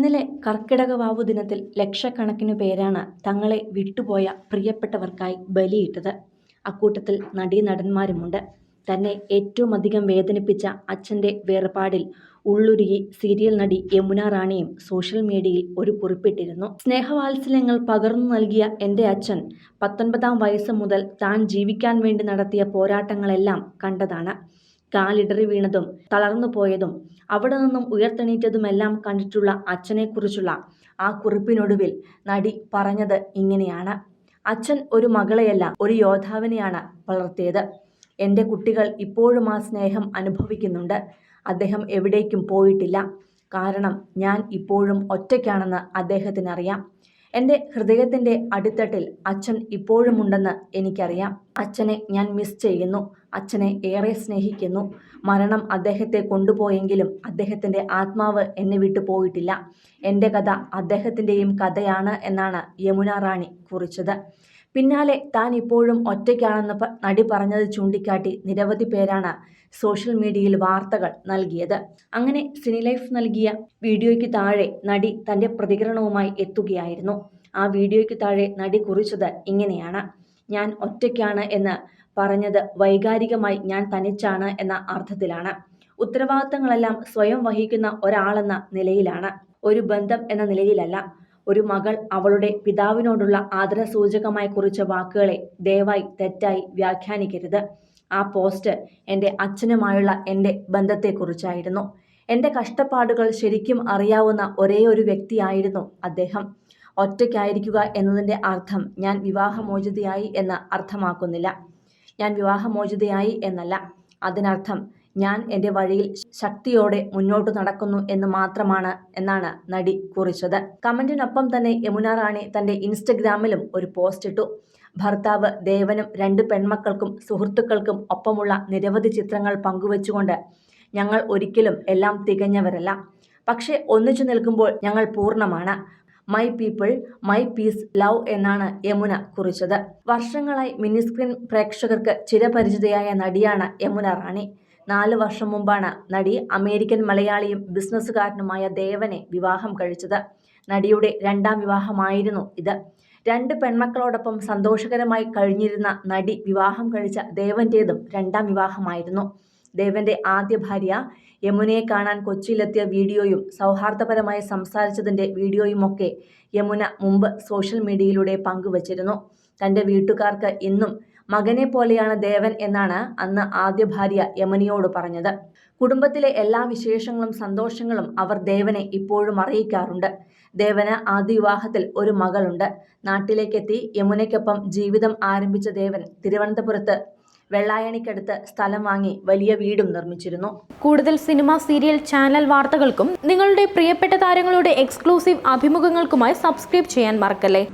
ഇന്നലെ കർക്കിടക വാവു ദിനത്തിൽ ലക്ഷക്കണക്കിനു പേരാണ് തങ്ങളെ വിട്ടുപോയ പ്രിയപ്പെട്ടവർക്കായി ബലിയിട്ടത്. അക്കൂട്ടത്തിൽ നടീനടന്മാരുമുണ്ട്. തന്നെ ഏറ്റവും അധികം വേദനിപ്പിച്ച അച്ഛന്റെ വേർപാടിൽ ഉള്ളുരുകി സീരിയൽ നടി യമുന റാണിയും സോഷ്യൽ മീഡിയയിൽ ഒരു കുറിപ്പിട്ടിരുന്നു. സ്നേഹവാത്സല്യങ്ങൾ പകർന്നു നൽകിയ എന്റെ അച്ഛൻ പത്തൊൻപതാം വയസ്സ് മുതൽ താൻ ജീവിക്കാൻ വേണ്ടി നടത്തിയ പോരാട്ടങ്ങളെല്ലാം കണ്ടതാണ്. കാലിടറി വീണതും തളർന്നു പോയതും അവിടെ നിന്നും ഉയർത്തെണീറ്റതുമെല്ലാം കണ്ടിട്ടുള്ള അച്ഛനെക്കുറിച്ചുള്ള ആ കുറിപ്പിനൊടുവിൽ നടി പറഞ്ഞത് ഇങ്ങനെയാണ്. അച്ഛൻ ഒരു മകളെയല്ല ഒരു യോദ്ധാവിനെയാണ് വളർത്തിയത്. എന്റെ കുട്ടികൾ ഇപ്പോഴും ആ സ്നേഹം അനുഭവിക്കുന്നുണ്ട്. അദ്ദേഹം എവിടേക്കും പോയിട്ടില്ല. കാരണം ഞാൻ ഇപ്പോഴും ഒറ്റയ്ക്കാണെന്ന് അദ്ദേഹത്തിനറിയാം. എന്റെ ഹൃദയത്തിന്റെ അടിത്തട്ടിൽ അച്ഛൻ ഇപ്പോഴുമുണ്ടെന്ന് എനിക്കറിയാം. അച്ഛനെ ഞാൻ മിസ് ചെയ്യുന്നു. അച്ഛനെ ഏറെ സ്നേഹിക്കുന്നു. മരണം അദ്ദേഹത്തെ കൊണ്ടുപോയെങ്കിലും അദ്ദേഹത്തിന്റെ ആത്മാവ് എന്നെ വിട്ടു പോയിട്ടില്ല. എന്റെ കഥ അദ്ദേഹത്തിന്റെയും കഥയാണ് എന്നാണ് യമുന റാണി കുറിച്ചത്. പിന്നാലെ താൻ ഇപ്പോഴും ഒറ്റയ്ക്കാണെന്ന് നടി പറഞ്ഞത് ചൂണ്ടിക്കാട്ടി നിരവധി പേരാണ് സോഷ്യൽ മീഡിയയിൽ വാർത്തകൾ നൽകിയത്. അങ്ങനെ സിനി ലൈഫ് നൽകിയ വീഡിയോയ്ക്ക് താഴെ നടി തന്റെ പ്രതികരണവുമായി എത്തുകയായിരുന്നു. ആ വീഡിയോയ്ക്ക് താഴെ നടി കുറിച്ചത് ഇങ്ങനെയാണ്. ഞാൻ ഒറ്റയ്ക്കാണ് എന്ന് പറഞ്ഞത് വൈകാരികമായി ഞാൻ തനിച്ചാണ് എന്ന അർത്ഥത്തിലാണ്. ഉത്തരവാദിത്തങ്ങളെല്ലാം സ്വയം വഹിക്കുന്ന ഒരാളെന്ന നിലയിലാണ്. ഒരു ബന്ധം എന്ന നിലയിലല്ല. ഒരു മകൾ അവളുടെ പിതാവിനോടുള്ള ആദരസൂചകമായി കുറിച്ച വാക്കുകളെ ദയവായി തെറ്റായി വ്യാഖ്യാനിക്കരുത്. ആ പോസ്റ്റ് എന്റെ അച്ഛനുമായുള്ള എന്റെ ബന്ധത്തെക്കുറിച്ചായിരുന്നു. എന്റെ കഷ്ടപ്പാടുകൾ ശരിക്കും അറിയാവുന്ന ഒരേ ഒരു വ്യക്തിയായിരുന്നു അദ്ദേഹം. ഒറ്റയ്ക്കായിരിക്കുക എന്നതിന്റെ അർത്ഥം ഞാൻ വിവാഹമോചിതയായി എന്ന് അർത്ഥമാക്കുന്നില്ല. ഞാൻ വിവാഹമോചിതയായി എന്നല്ല. അതിനർത്ഥം ഞാൻ എന്റെ വഴിയിൽ ശക്തിയോടെ മുന്നോട്ട് നടക്കുന്നു എന്ന് മാത്രമാണ് എന്നാണ് നടി കുറിച്ചത്. കമന്റിനൊപ്പം തന്നെ യമുന റാണി തന്റെ ഇൻസ്റ്റഗ്രാമിലും ഒരു പോസ്റ്റ് ഇട്ടു. ഭർത്താവ് ദേവനും രണ്ട് പെൺമക്കൾക്കും സുഹൃത്തുക്കൾക്കും ഒപ്പമുള്ള നിരവധി ചിത്രങ്ങൾ പങ്കുവച്ചുകൊണ്ട് ഞങ്ങൾ ഒരിക്കലും എല്ലാം തികഞ്ഞവരല്ല. പക്ഷേ ഒന്നിച്ചു നിൽക്കുമ്പോൾ ഞങ്ങൾ പൂർണമാണ്. My people my peace love എന്നാണ് യമുന കുറിച്ചത്. വർഷങ്ങളായി മിനിസ്ക്രീൻ പ്രേക്ഷകർക്ക് ചിരപരിചിതയായ നടിയാണ് യമുന റാണി. നാല് വർഷം മുമ്പാണ് നടി അമേരിക്കൻ മലയാളിയും ബിസിനസ്സുകാരനുമായ ദേവനെ വിവാഹം കഴിച്ചത്. നടിയുടെ രണ്ടാം വിവാഹമായിരുന്നു ഇത്. രണ്ട് പെൺമക്കളോടൊപ്പം സന്തോഷകരമായി കഴിഞ്ഞിരുന്ന നടി വിവാഹം കഴിച്ച ദേവന്റേതും രണ്ടാം വിവാഹമായിരുന്നു. ദേവന്റെ ആദ്യ ഭാര്യ യമുനയെ കാണാൻ കൊച്ചിയിലെത്തിയ വീഡിയോയും സൗഹാർദ്ദപരമായി സംസാരിച്ചതിന്റെ വീഡിയോയുമൊക്കെ യമുന മുമ്പ് സോഷ്യൽ മീഡിയയിലൂടെ പങ്കുവച്ചിരുന്നു. തന്റെ വീട്ടുകാർക്ക് ഇന്നും മകനെ പോലെയാണ് ദേവൻ എന്നാണ് അന്ന് ആദ്യ ഭാര്യ യമനിയോട് പറഞ്ഞത്. കുടുംബത്തിലെ എല്ലാ വിശേഷങ്ങളും സന്തോഷങ്ങളും അവർ ദേവനെ ഇപ്പോഴും അറിയിക്കാറുണ്ട്. ദേവന് ആദ്യ വിവാഹത്തിൽ ഒരു മകളുണ്ട്. നാട്ടിലേക്കെത്തി യമുനയ്ക്കൊപ്പം ജീവിതം ആരംഭിച്ച ദേവൻ തിരുവനന്തപുരത്ത് വെള്ളായണിക്കടുത്ത് സ്ഥലം വാങ്ങി വലിയ വീടും നിർമ്മിച്ചിരുന്നു. കൂടുതൽ സിനിമ സീരിയൽ ചാനൽ വാർത്തകൾക്കും നിങ്ങളുടെ പ്രിയപ്പെട്ട താരങ്ങളുടെ എക്സ്ക്ലൂസീവ് അഭിമുഖങ്ങൾക്കുമായി സബ്സ്ക്രൈബ് ചെയ്യാൻ മറക്കല്ലേ?